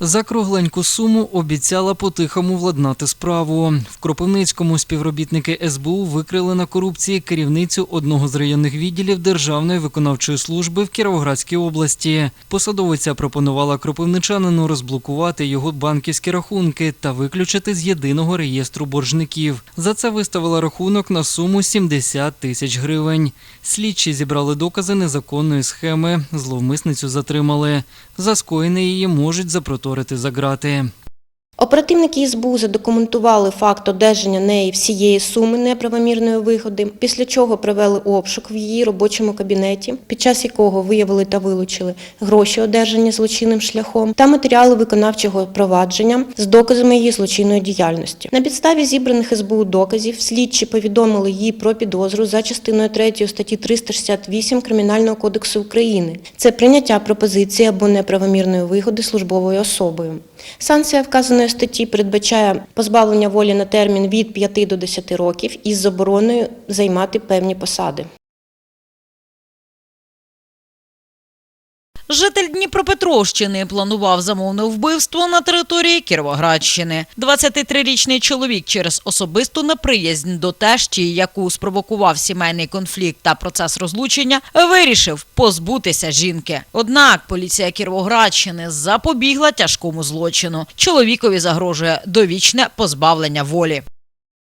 За кругленьку суму обіцяла по-тихому владнати справу. В Кропивницькому співробітники СБУ викрили на корупції керівницю одного з районних відділів Державної виконавчої служби в Кіровоградській області. Посадовиця пропонувала кропивничанину розблокувати його банківські рахунки та виключити з єдиного реєстру боржників. За це виставила рахунок на суму 70 тисяч гривень. Слідчі зібрали докази незаконної схеми. Зловмисницю затримали. За скоєне її можуть запроторити за ґрати. Оперативники СБУ задокументували факт одержання неї всієї суми неправомірної вигоди, після чого провели обшук в її робочому кабінеті, під час якого виявили та вилучили гроші, одержані злочинним шляхом, та матеріали виконавчого провадження з доказами її злочинної діяльності. На підставі зібраних СБУ доказів слідчі повідомили їй про підозру за частиною 3 статті 368 Кримінального кодексу України. Це прийняття пропозиції або неправомірної вигоди службовою особою. Санкція вказаної статті передбачає позбавлення волі на термін від 5 до 10 років із забороною займати певні посади. Житель Дніпропетровщини планував замовне вбивство на території Кіровоградщини. 23-річний чоловік через особисту неприязнь до тещі, яку спровокував сімейний конфлікт та процес розлучення, вирішив позбутися жінки. Однак поліція Кіровоградщини запобігла тяжкому злочину. Чоловікові загрожує довічне позбавлення волі.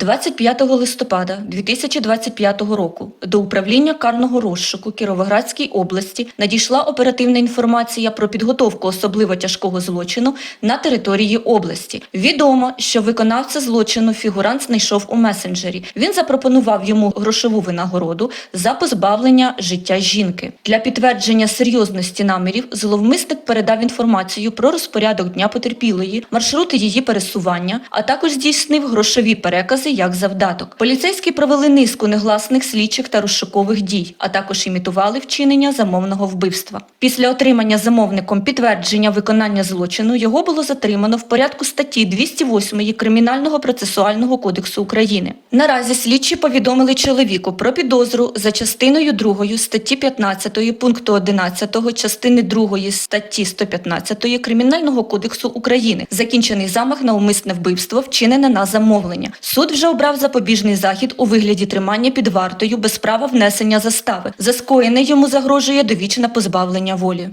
25 листопада 2025 року до управління карного розшуку Кіровоградській області надійшла оперативна інформація про підготовку особливо тяжкого злочину на території області. Відомо, що виконавця злочину фігурант знайшов у месенджері. Він запропонував йому грошову винагороду за позбавлення життя жінки. Для підтвердження серйозності намірів зловмисник передав інформацію про розпорядок дня потерпілої, маршрути її пересування, а також здійснив грошові перекази як завдаток. Поліцейські провели низку негласних слідчих та розшукових дій, а також імітували вчинення замовного вбивства. Після отримання замовником підтвердження виконання злочину його було затримано в порядку статті 208 Кримінального процесуального кодексу України. Наразі слідчі повідомили чоловіку про підозру за частиною 2 статті 15 пункту 11 частини 2 статті 115 Кримінального кодексу України. Закінчений замах на умисне вбивство вчинене на замовлення. Суд вже обрав запобіжний захід у вигляді тримання під вартою без права внесення застави. За скоєне йому загрожує довічне позбавлення волі.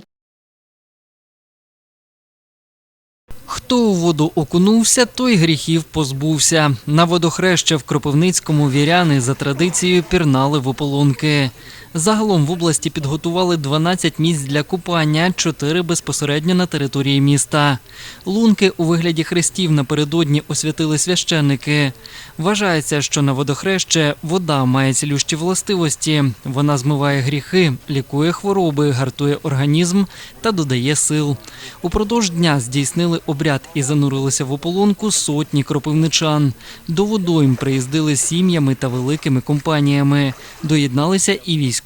Хто у воду окунувся, той гріхів позбувся. На водохреща в Кропивницькому віряни за традицією пірнали в ополонки. Загалом в області підготували 12 місць для купання, 4 безпосередньо на території міста. Лунки у вигляді хрестів напередодні освятили священники. Вважається, що на водохреще вода має цілющі властивості. Вона змиває гріхи, лікує хвороби, гартує організм та додає сил. Упродовж дня здійснили обряд і занурилися в ополонку сотні кропивничан. До водойм приїздили сім'ями та великими компаніями. Доєдналися і військові.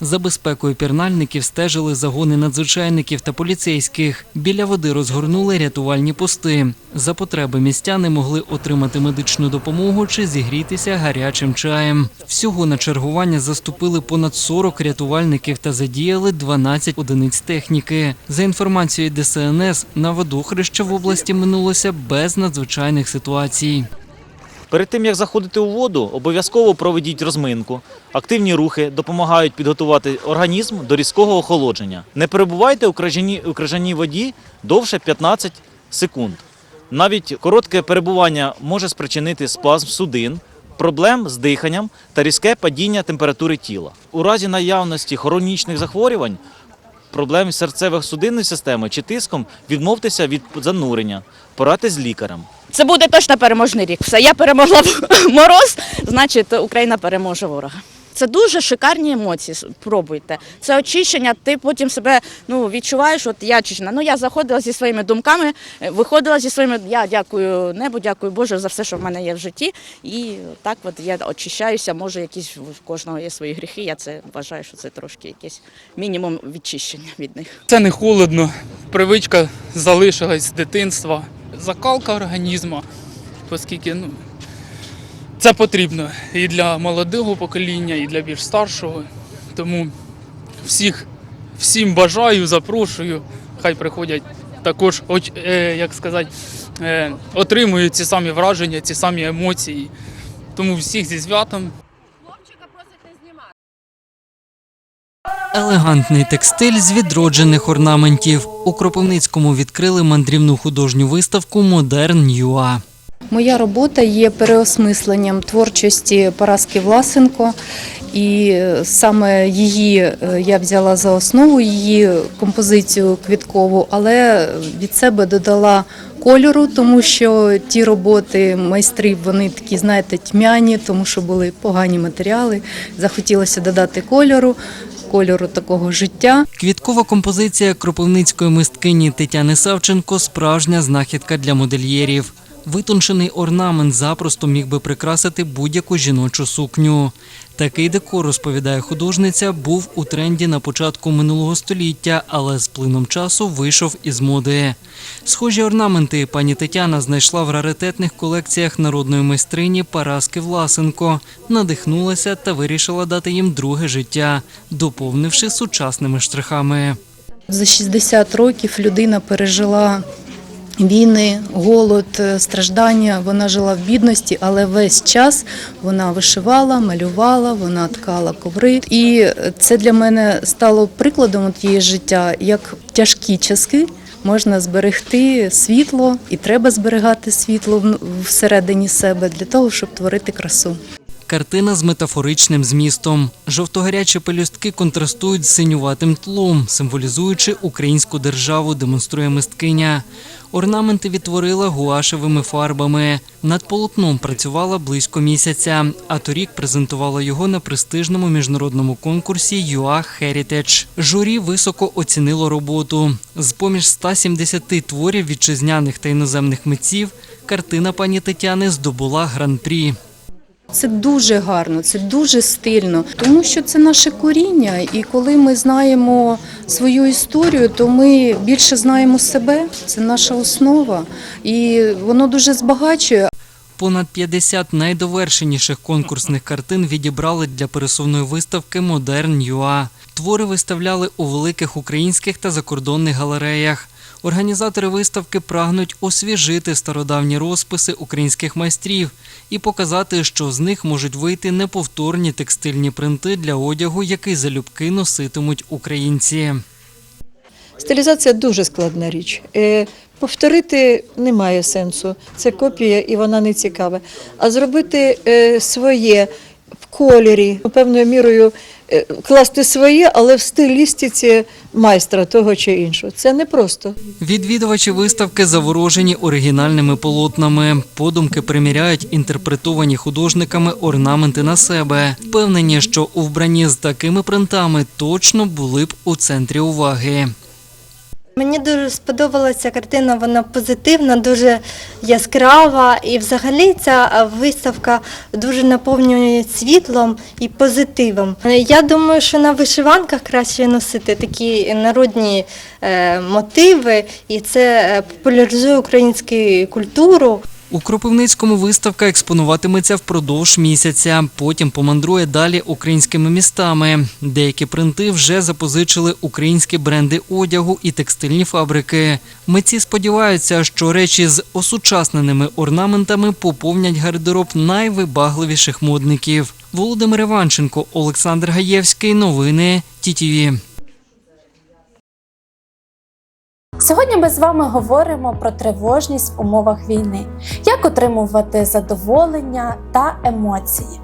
За безпекою пірнальників стежили загони надзвичайників та поліцейських. Біля води розгорнули рятувальні пости. За потреби містяни могли отримати медичну допомогу чи зігрітися гарячим чаєм. Всього на чергування заступили понад 40 рятувальників та задіяли 12 одиниць техніки. За інформацією ДСНС, на водохреще в області минулося без надзвичайних ситуацій. Перед тим як заходити у воду, обов'язково проведіть розминку. Активні рухи допомагають підготувати організм до різкого охолодження. Не перебувайте у крижаній, воді довше 15 секунд. Навіть коротке перебування може спричинити спазм судин, проблем з диханням та різке падіння температури тіла. У разі наявності хронічних захворювань, проблем серцево-судинної системи чи тиском, відмовтеся від занурення, порадьтесь з лікарем. Це буде точно переможний рік. Все, я переможла мороз, значить Україна переможе ворога. Це дуже шикарні емоції. Пробуйте. Це очищення. Ти потім себе ну відчуваєш. От я очищена. Ну я заходила зі своїми думками, е, виходила зі своїми. Я дякую небу, дякую Боже за все, що в мене є в житті. І так от я очищаюся. Може, якісь в кожного є свої гріхи. Я це вважаю, що це трошки якийсь мінімум відчищення від них. Це не холодно, привичка залишилась з дитинства. Закалка організму, оскільки ну, це потрібно і для молодого покоління, і для більш старшого. Тому всіх, всім бажаю, запрошую, хай приходять також, е, як сказати, е, отримують ці самі враження, ці самі емоції. Тому всіх зі святом. Елегантний текстиль з відроджених орнаментів. У Кропивницькому відкрили мандрівну художню виставку Модерн ЮА. Моя робота є переосмисленням творчості Параски Власенко, і е, саме її е, я взяла за основу її композицію квіткову, але від себе додала кольору, тому що ті роботи майстрів вони такі, знаєте, тьмяні, тому що були погані матеріали. Захотілося додати кольору, кольору такого життя. Квіткова композиція кропивницької мисткині Тетяни Савченко справжня знахідка для модельєрів. Витончений орнамент запросто міг би прикрасити будь-яку жіночу сукню. Такий декор, розповідає художниця, був у тренді на початку минулого століття, але з плином часу вийшов із моди. Схожі орнаменти пані Тетяна знайшла в раритетних колекціях народної майстрині Параски Власенко, надихнулася та вирішила дати їм друге життя, доповнивши сучасними штрихами. За 60 років людина пережила війни, голод, е, страждання. Вона жила в бідності, але весь час вона вишивала, малювала, вона ткала коври. І це для мене стало прикладом її життя, як тяжкі часи. Можна зберегти світло, і треба зберігати світло всередині себе для того, щоб творити красу. Картина з метафоричним змістом. Жовтогарячі пелюстки контрастують з синюватим тлом, символізуючи українську державу, демонструє мисткиня. Орнаменти відтворила гуашевими фарбами. Над полотном працювала близько місяця, а торік презентувала його на престижному міжнародному конкурсі UA Heritage. Журі високо оцінило роботу. З поміж 170 творів вітчизняних та іноземних митців картина пані Тетяни здобула гран-прі. Це дуже гарно, це дуже стильно, тому що це наше коріння. І коли ми знаємо свою історію, то ми більше знаємо себе. Це наша основа, і воно дуже збагачує. Понад 50 найдовершеніших конкурсних картин відібрали для пересувної виставки Модерн ЮА. Твори виставляли у великих українських та закордонних галереях. Організатори виставки прагнуть освіжити стародавні розписи українських майстрів і показати, що з них можуть вийти неповторні текстильні принти для одягу, який залюбки носитимуть українці. Стилізація дуже складна річ. Е, Повторити немає сенсу. Це копія і вона не цікава. А зробити е, своє кольорі, певною мірою е, класти своє, але в стилістиці майстра того чи іншого. Це непросто. Відвідувачі виставки заворожені оригінальними полотнами. Подумки приміряють інтерпретовані художниками орнаменти на себе. Впевнені, що у вбранні з такими принтами точно були б у центрі уваги. Мені дуже сподобалася картина, вона позитивна, дуже яскрава, і взагалі ця виставка дуже наповнює світлом і позитивом. Я думаю, що на вишиванках краще носити такі народні е, мотиви, і це е, популяризує українську культуру. У Кропивницькому виставка експонуватиметься впродовж місяця. Потім помандрує далі українськими містами. Деякі принти вже запозичили українські бренди одягу і текстильні фабрики. Митці сподіваються, що речі з осучасненими орнаментами поповнять гардероб найвибагливіших модників. Володимир Іванченко, Олександр Гаєвський. Новини ТІТІВІ. Сьогодні ми з вами говоримо про тривожність в умовах війни, як отримувати задоволення та емоції.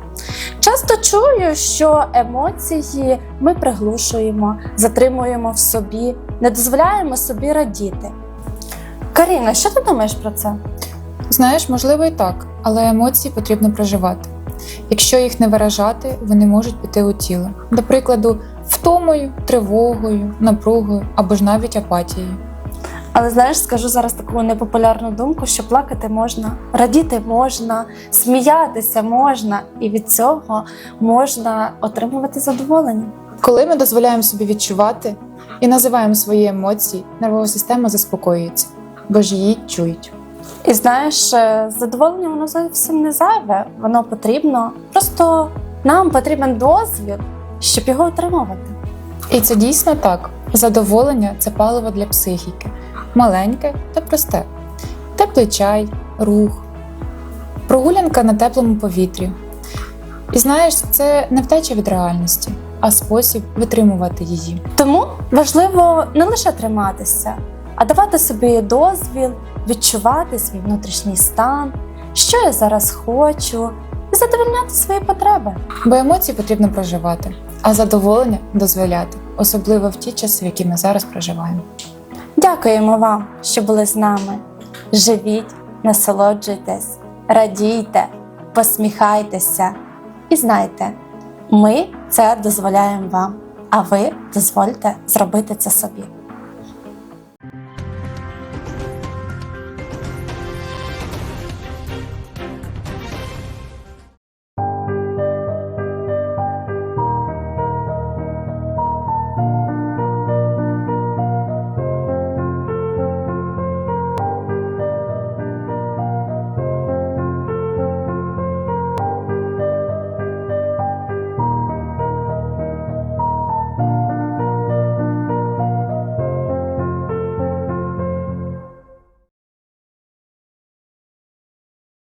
Часто чую, що емоції ми приглушуємо, затримуємо в собі, не дозволяємо собі радіти. Каріна, що ти думаєш про це? Знаєш, можливо і так, але емоції потрібно проживати. Якщо їх не виражати, вони можуть піти у тіло. До прикладу, втомою, тривогою, напругою або ж навіть апатією. Але знаєш, скажу зараз таку непопулярну думку, що плакати можна, радіти можна, сміятися можна, і від цього можна отримувати задоволення. Коли ми дозволяємо собі відчувати і називаємо свої емоції, нервова система заспокоюється, бо ж її чують. І знаєш, е, задоволення воно зовсім не зайве, воно потрібно. Просто нам потрібен дозвіл, щоб його отримувати. І це дійсно так. Задоволення це паливо для психіки. Маленьке та просте: теплий чай, рух, прогулянка на теплому повітрі. І знаєш, це не втеча від реальності, а спосіб витримувати її. Тому важливо не лише триматися, а давати собі дозвіл, відчувати свій внутрішній стан, що я зараз хочу, і задовольняти свої потреби. Бо емоції потрібно проживати, а задоволення дозволяти, особливо в ті часи, в які ми зараз проживаємо. Дякуємо вам, що були з нами. Живіть, насолоджуйтесь, радійте, посміхайтеся і знайте, ми це дозволяємо вам, а ви дозвольте зробити це собі.